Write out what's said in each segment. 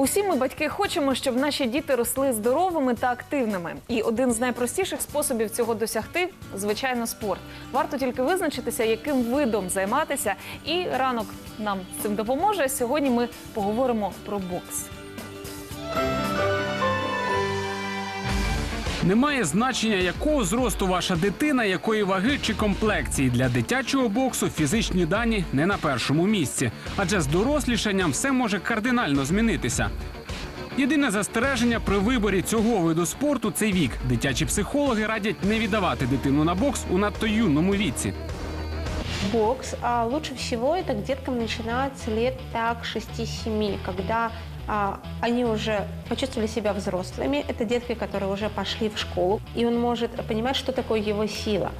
Усі ми, батьки, хочемо, щоб наші діти росли здоровими та активними. І один з найпростіших способів цього досягти звичайно спорт. Варто тільки визначитися, яким видом займатися. І ранок нам цим допоможе. Сьогодні ми поговоримо про бокс. Немає значення, якого зросту ваша дитина, якої ваги чи комплекції. Для дитячого боксу фізичні дані не на першому місці, адже з дорослішанням все може кардинально змінитися. Єдине застереження при виборі цього виду спорту це вік. Дитячі психологи радять не віддавати дитину на бокс у надто юному віці. Бокс а, лучше всего это к деткам начинается лет так 6-7, когда они уже почувствовали себя взрослыми. Это детки, которые уже пошли в школу, и он может понимать, что такое его сила.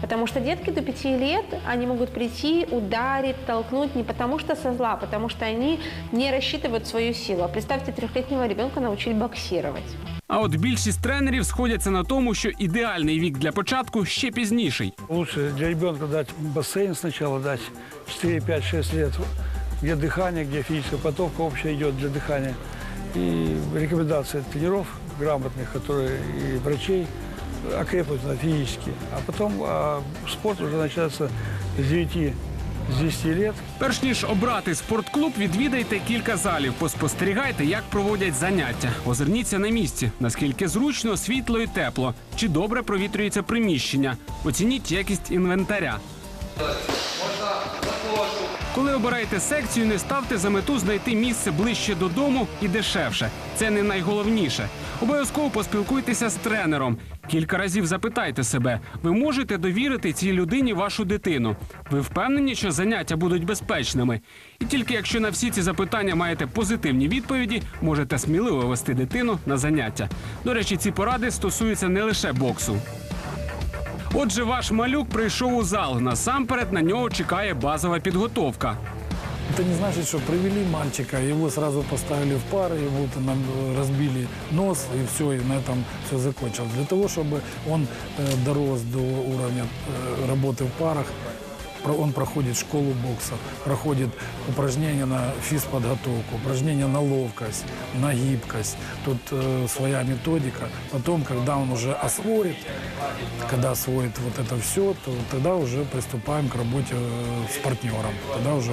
Потому что детки до 5 лет, они могут прийти, ударить, толкнуть не потому что со зла, а потому что они не рассчитывают свою силу. А представьте, трехлетнего ребенка научить боксировать. А от більшість тренерів сходяться на тому, що ідеальний вік для початку ще пізніший. Лучше для ребенка дать бассейн сначала дать 4, 5, 6 лет, где дыхание, где физическая подготовка общая идет для дыхания. И рекомендации тренеров грамотных, которые и врачей окрепнуть на физически. А потом а, спорт уже начинается с 9, с 10 лет. Перш ніж обрати спортклуб, відвідайте кілька залів, поспостерігайте, як проводять заняття. Озирніться на місці, наскільки зручно, світло і тепло, чи добре провітрюється приміщення. Оцініть якість інвентаря. Коли обираєте секцію, не ставте за мету знайти місце ближче додому і дешевше. Це не найголовніше. Обов'язково поспілкуйтеся з тренером. Кілька разів запитайте себе: ви можете довірити цій людині вашу дитину? Ви впевнені, що заняття будуть безпечними? І тільки якщо на всі ці запитання маєте позитивні відповіді, можете сміливо вести дитину на заняття. До речі, ці поради стосуються не лише боксу. Отже, ваш малюк прийшов у зал. Насамперед на нього чекає базова підготовка. Это не значит, что привели мальчика, его сразу поставили в пары, ему там э, разбили нос, и все, и на этом все закончилось. Для того, чтобы он э, дорос до уровня э, работы в парах, про- он проходит школу бокса, проходит упражнения на физподготовку, упражнения на ловкость, на гибкость. Тут э, своя методика. Потом, когда он уже освоит, когда освоит вот это все, то тогда уже приступаем к работе э, с партнером. Тогда уже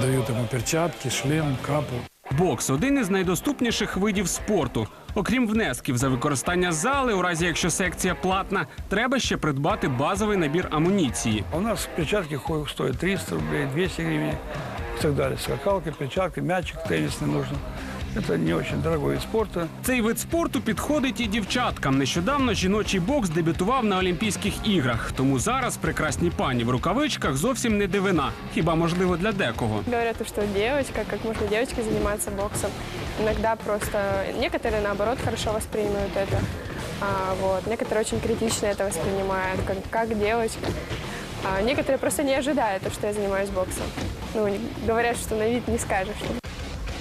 дают ему перчатки, шлем, капу. Бокс один із найдоступніших видів спорту. Окрім внесків за використання зали, у разі якщо секція платна, треба ще придбати базовий набір амуніції. У нас перчатки стоять стоят 300 рублей, 200 гривень, і так далі. Скакалки, перчатки, мячик теннисный нужно. Это не очень дорогой вид спорта. Цей вид спорту підходить і дівчаткам. Нещодавно жіночий бокс дебютував на Олімпійських іграх. Тому зараз прекрасні пані в рукавичках зовсім не дивина, хіба можливо для декого. Говорят, что девочка, как можно девочке заниматься боксом. Иногда просто некоторые, наоборот, хорошо воспринимают это. А, вот. Некоторые очень критично это воспринимают, как, как девочка. А некоторые просто не ожидают, что я занимаюсь боксом. Ну, говорят, что на вид не скажешь.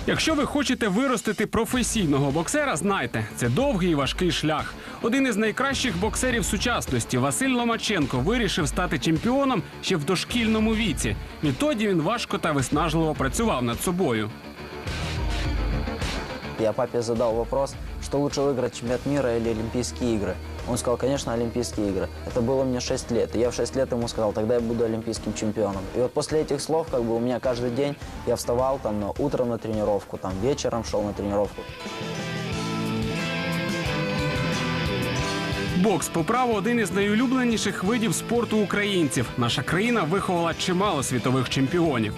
Якщо ви хочете виростити професійного боксера, знайте, це довгий і важкий шлях. Один із найкращих боксерів сучасності Василь Ломаченко вирішив стати чемпіоном ще в дошкільному віці. Відтоді він важко та виснажливо працював над собою. Я папі задав вопрос, что лучше выиграть чемпионат мира или Олимпийские игры. Он сказал, конечно, Олимпийские игры. Это было мне 6 лет. И я в 6 лет ему сказал, тогда я буду олимпийским чемпионом. И вот после этих слов, как бы у меня каждый день, я вставал там на- утром на тренировку, там вечером шел на тренировку. Бокс по праву один із найулюбленіших видів спорту українців. Наша країна виховала чимало світових чемпіонів.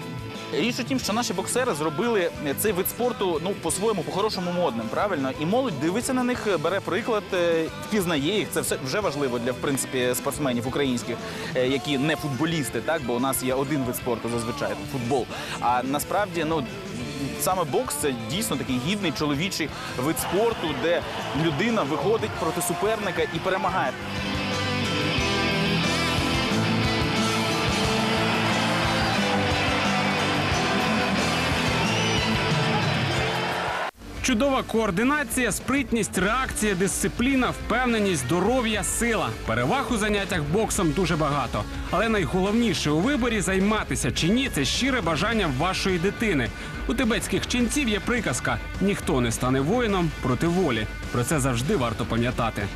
Річ у тім, що наші боксери зробили цей вид спорту ну по-своєму, по-хорошому модним, правильно? І молодь дивиться на них, бере приклад, е, впізнає їх. Це все вже важливо для в принципі спортсменів українських, е, які не футболісти, так бо у нас є один вид спорту зазвичай футбол. А насправді, ну. Саме бокс це дійсно такий гідний чоловічий вид спорту, де людина виходить проти суперника і перемагає. Чудова координація, спритність, реакція, дисципліна, впевненість, здоров'я, сила. Переваг у заняттях боксом дуже багато. Але найголовніше у виборі займатися чи ні це щире бажання вашої дитини. У тибетських ченців є приказка: ніхто не стане воїном проти волі. Про це завжди варто пам'ятати.